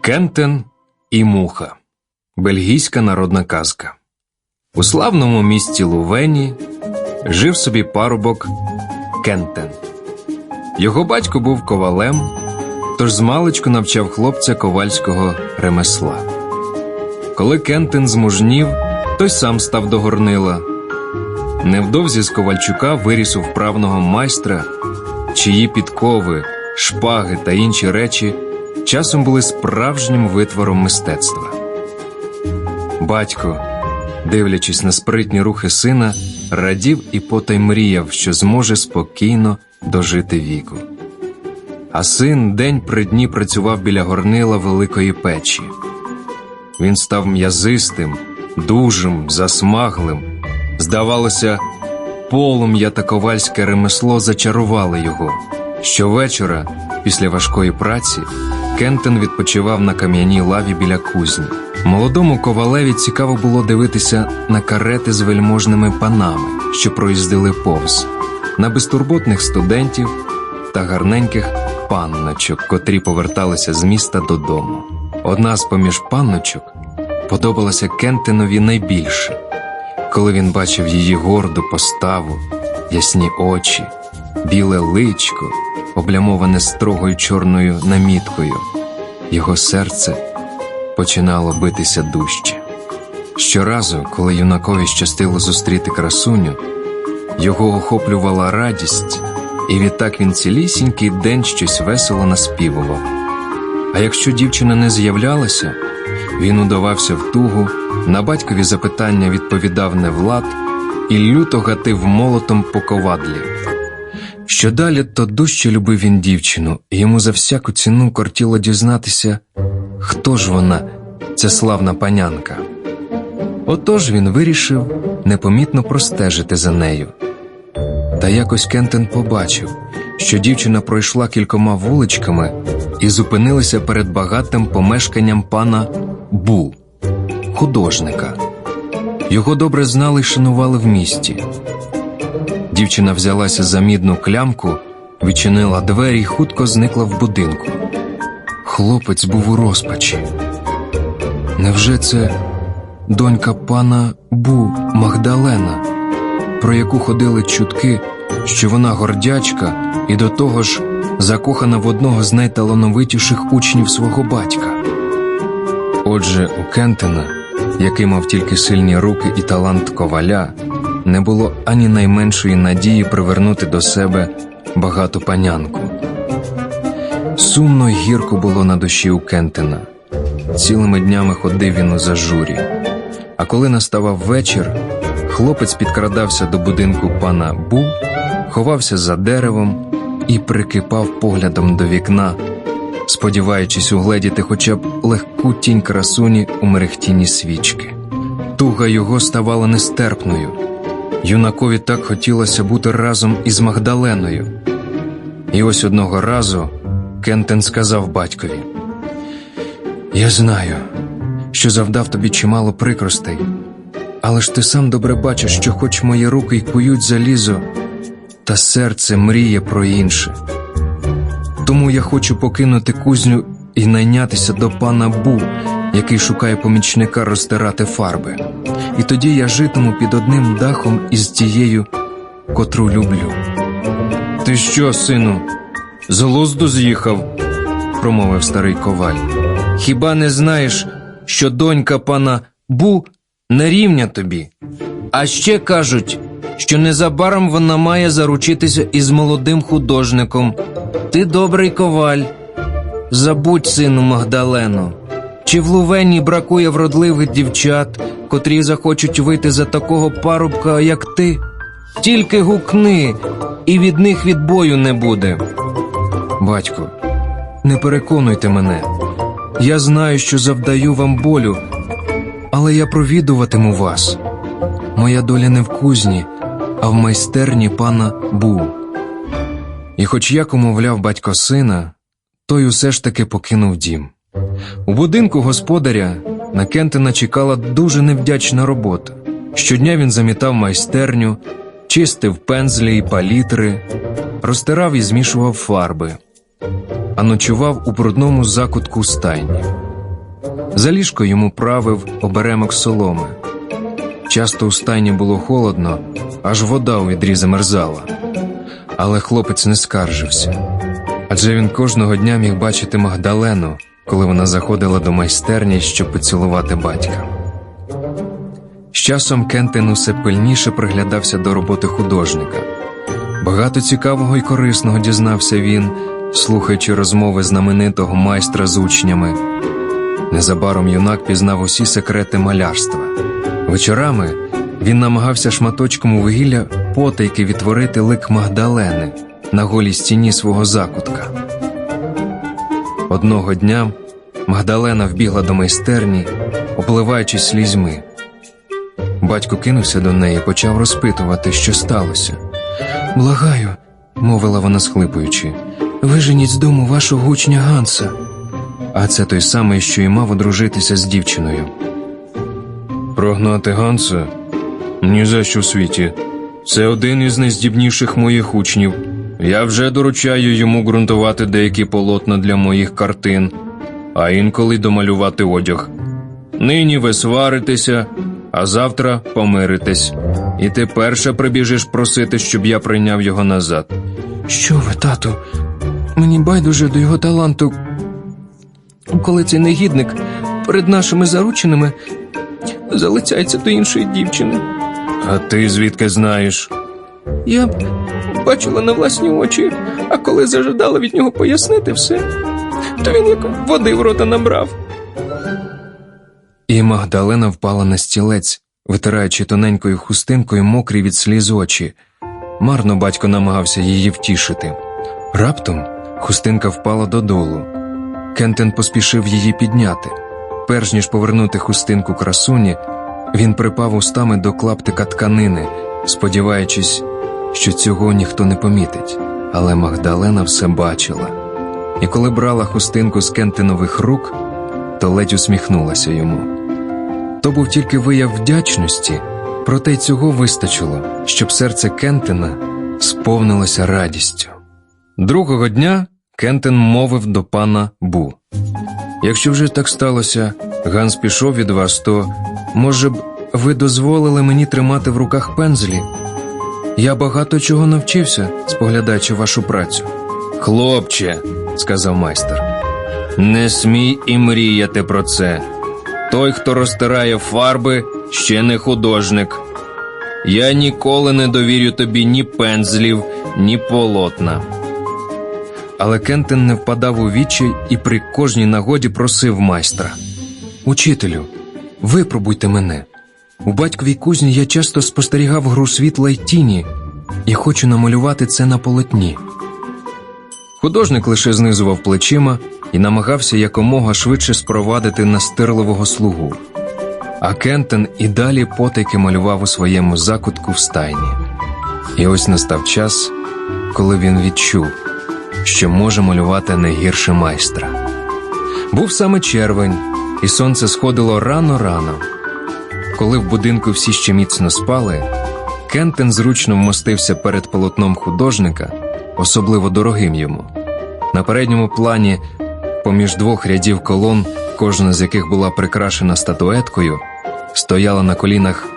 Кентен і Муха. Бельгійська народна казка. У славному місті Лувені жив собі парубок Кентен. Його батько був ковалем, тож змалечку навчав хлопця ковальського ремесла. Коли Кентен змужнів, той сам став до горнила. Невдовзі з Ковальчука виріс у вправного майстра, чиї підкови, шпаги та інші речі часом були справжнім витвором мистецтва. Батько, дивлячись на спритні рухи сина, радів і потай мріяв, що зможе спокійно дожити віку. А син день при дні працював біля горнила великої печі. Він став м'язистим, дужим, засмаглим. Здавалося, полум'я та ковальське ремесло зачарували його. Щовечора, після важкої праці, Кентен відпочивав на кам'яній лаві біля кузні. Молодому ковалеві цікаво було дивитися на карети з вельможними панами, що проїздили повз, на безтурботних студентів та гарненьких панночок, котрі поверталися з міста додому. Одна з поміж панночок подобалася Кентенові найбільше, коли він бачив її горду поставу, ясні очі, біле личко, облямоване строгою чорною наміткою. Його серце починало битися дужче. Щоразу, коли юнакові щастило зустріти красуню, його охоплювала радість, і відтак він цілісінький день щось весело наспівував. А якщо дівчина не з'являлася, він удавався в тугу, на батькові запитання відповідав не влад і люто гатив молотом по ковадлі. Що далі, то дужче любив він дівчину, і йому за всяку ціну кортіло дізнатися, хто ж вона, ця славна панянка. Отож він вирішив непомітно простежити за нею. Та якось Кентен побачив, що дівчина пройшла кількома вуличками і зупинилася перед багатим помешканням пана Бу, художника. Його добре знали й шанували в місті. Дівчина взялася за мідну клямку, відчинила двері і хутко зникла в будинку. Хлопець був у розпачі. Невже це донька пана Бу Магдалена, про яку ходили чутки, що вона гордячка і до того ж закохана в одного з найталановитіших учнів свого батька? Отже, у Кентена, який мав тільки сильні руки і талант коваля, не було ані найменшої надії привернути до себе багату панянку. Сумно й гірко було на душі у Кентена. Цілими днями ходив він у зажурі. А коли наставав вечір, хлопець підкрадався до будинку пана Бу, ховався за деревом і прикипав поглядом до вікна, сподіваючись угледіти хоча б легку тінь красуні у мерехтіні свічки. Туга його ставала нестерпною. Юнакові так хотілося бути разом із Магдаленою. І ось одного разу Кентен сказав батькові: Я знаю, що завдав тобі чимало прикростей, але ж ти сам добре бачиш, що хоч мої руки й кують залізо, та серце мріє про інше. Тому я хочу покинути кузню і найнятися до пана Бу, який шукає помічника розтирати фарби. І тоді я житиму під одним дахом із тією, котру люблю. Ти що, сину, з глузду з'їхав? промовив старий коваль. Хіба не знаєш, що донька пана Бу не рівня тобі? А ще кажуть, що незабаром вона має заручитися із молодим художником. Ти добрий коваль. Забудь, сину Магдалену. Чи в Лувені бракує вродливих дівчат, котрі захочуть вийти за такого парубка, як ти? Тільки гукни, і від них відбою не буде. Батько, не переконуйте мене. Я знаю, що завдаю вам болю, але я провідуватиму вас. Моя доля не в кузні, а в майстерні пана Бу. І хоч як умовляв батько сина, той усе ж таки покинув дім. У будинку господаря на Кентена чекала дуже невдячна робота. Щодня він замітав майстерню, чистив пензлі і палітри, розтирав і змішував фарби, а ночував у брудному закутку стайні. За ліжко йому правив оберемок соломи. Часто у стайні було холодно, аж вода у відрі замерзала. Але хлопець не скаржився, адже він кожного дня міг бачити Магдалену, коли вона заходила до майстерні, щоб поцілувати батька. З часом Кентин усе пильніше приглядався до роботи художника. Багато цікавого і корисного дізнався він, слухаючи розмови знаменитого майстра з учнями. Незабаром юнак пізнав усі секрети малярства. Вечорами він намагався шматочком вугілля потайки відтворити лик Магдалени на голій стіні свого закутка. Одного дня Магдалена вбігла до майстерні, обливаючись слізьми. Батько кинувся до неї почав розпитувати, що сталося. Благаю, мовила вона схлипуючи, виженіть з дому вашого учня Ганса. А це той самий, що і мав одружитися з дівчиною. Прогнати Ганса? Ні за що в світі. Це один із найздібніших моїх учнів. Я вже доручаю йому ґрунтувати деякі полотна для моїх картин, а інколи домалювати одяг. Нині ви сваритеся, а завтра помиритесь. І ти перша прибіжиш просити, щоб я прийняв його назад. Що ви, тату? Мені байдуже до його таланту. Коли цей негідник перед нашими зарученими залицяється до іншої дівчини. А ти звідки знаєш? Я бачила на власні очі, а коли зажадала від нього пояснити все, то він як води в рота набрав. І Магдалена впала на стілець, витираючи тоненькою хустинкою мокрі від сліз очі. Марно батько намагався її втішити. Раптом хустинка впала додолу. Кентен поспішив її підняти. Перш ніж повернути хустинку красуні, він припав устами до клаптика тканини, сподіваючись, що цього ніхто не помітить. Але Магдалена все бачила. І коли брала хустинку з Кентинових рук, то ледь усміхнулася йому. То був тільки вияв вдячності, проте й цього вистачило, щоб серце Кентина сповнилося радістю. Другого дня Кентин мовив до пана Бу. Якщо вже так сталося, Ганс пішов від вас, то, може б, ви дозволили мені тримати в руках пензлі? Я багато чого навчився, споглядаючи вашу працю. Хлопче, сказав майстер, не смій і мріяти про це. Той, хто розтирає фарби, ще не художник. Я ніколи не довірю тобі ні пензлів, ні полотна. Але Кентин не впадав у відчай і при кожній нагоді просив майстра Учителю, випробуйте мене. У батьковій кузні я часто спостерігав гру світла й тіні і хочу намалювати це на полотні. Художник лише знизував плечима і намагався якомога швидше спровадити настирливого слугу. А Кентен і далі потайки малював у своєму закутку в стайні. І ось настав час, коли він відчув, що може малювати не гірше майстра. Був саме червень, і сонце сходило рано-рано. Коли в будинку всі ще міцно спали, Кентен зручно вмостився перед полотном художника, особливо дорогим йому. На передньому плані, поміж двох рядів колон, кожна з яких була прикрашена статуеткою, стояла на колінах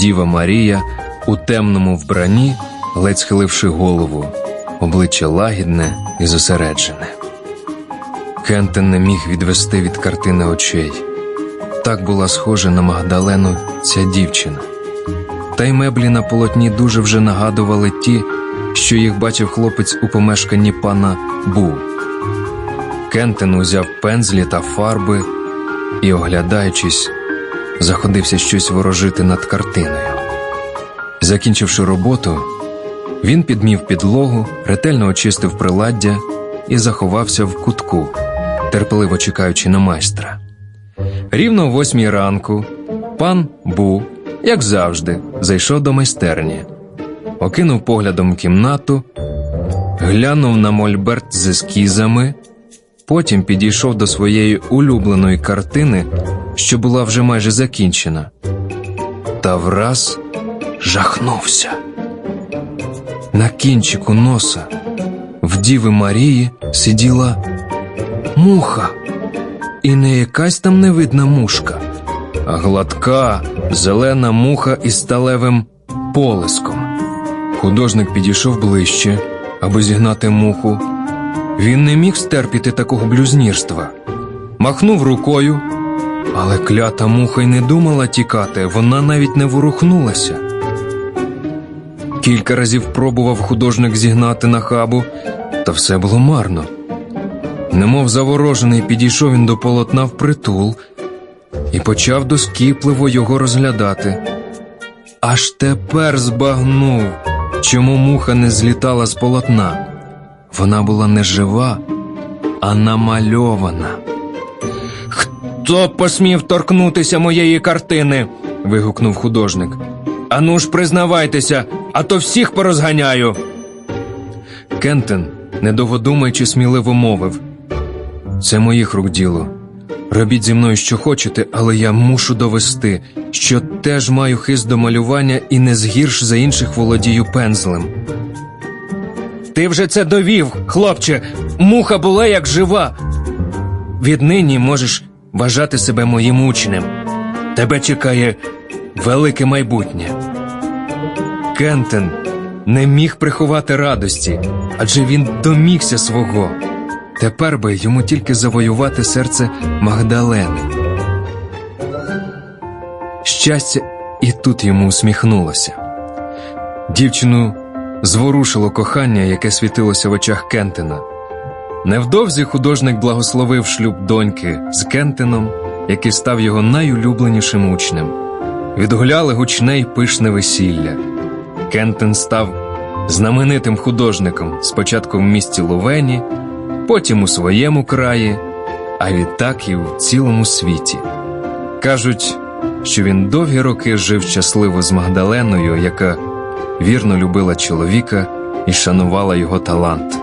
Діва Марія у темному вбранні, ледь схиливши голову, обличчя лагідне і зосереджене. Кентен не міг відвести від картини очей. Так була схожа на Магдалену ця дівчина. Та й меблі на полотні дуже вже нагадували ті, що їх бачив хлопець у помешканні пана Бу. Кентен узяв пензлі та фарби і, оглядаючись, заходився щось ворожити над картиною. Закінчивши роботу, він підмів підлогу, ретельно очистив приладдя і заховався в кутку, терпеливо чекаючи на майстра. Рівно о восьмій ранку пан Бу, як завжди, зайшов до майстерні, окинув поглядом кімнату, глянув на мольберт з ескізами, потім підійшов до своєї улюбленої картини, що була вже майже закінчена, та враз жахнувся. На кінчику носа в Діви Марії сиділа муха. І не якась там невидна мушка, а гладка зелена муха із сталевим полиском. Художник підійшов ближче, аби зігнати муху. Він не міг стерпіти такого блюзнірства. Махнув рукою, але клята муха й не думала тікати, вона навіть не ворухнулася. Кілька разів пробував художник зігнати нахабу, та все було марно. Немов заворожений, підійшов він до полотна впритул і почав доскіпливо його розглядати. Аж тепер збагнув, чому муха не злітала з полотна. Вона була не жива, а намальована. Хто посмів торкнутися моєї картини? вигукнув художник. Ану ж признавайтеся, а то всіх порозганяю. Кентен, недовго думаючи, сміливо мовив. Це моїх рук діло. Робіть зі мною, що хочете, але я мушу довести, що теж маю хист до малювання і не згірш за інших володію пензлем. Ти вже це довів, хлопче. Муха була як жива. Віднині можеш вважати себе моїм учнем. Тебе чекає велике майбутнє. Кентен не міг приховати радості, адже він домігся свого. Тепер би йому тільки завоювати серце Магдалени. Щастя, і тут йому усміхнулося. Дівчину зворушило кохання, яке світилося в очах Кентена. Невдовзі художник благословив шлюб доньки з Кентином, який став його найулюбленішим учнем. Відгуляли гучне й пишне весілля. Кентен став знаменитим художником спочатку в місті Лувені, потім у своєму краї, а відтак і в цілому світі. Кажуть, що він довгі роки жив щасливо з Магдаленою, яка вірно любила чоловіка і шанувала його талант.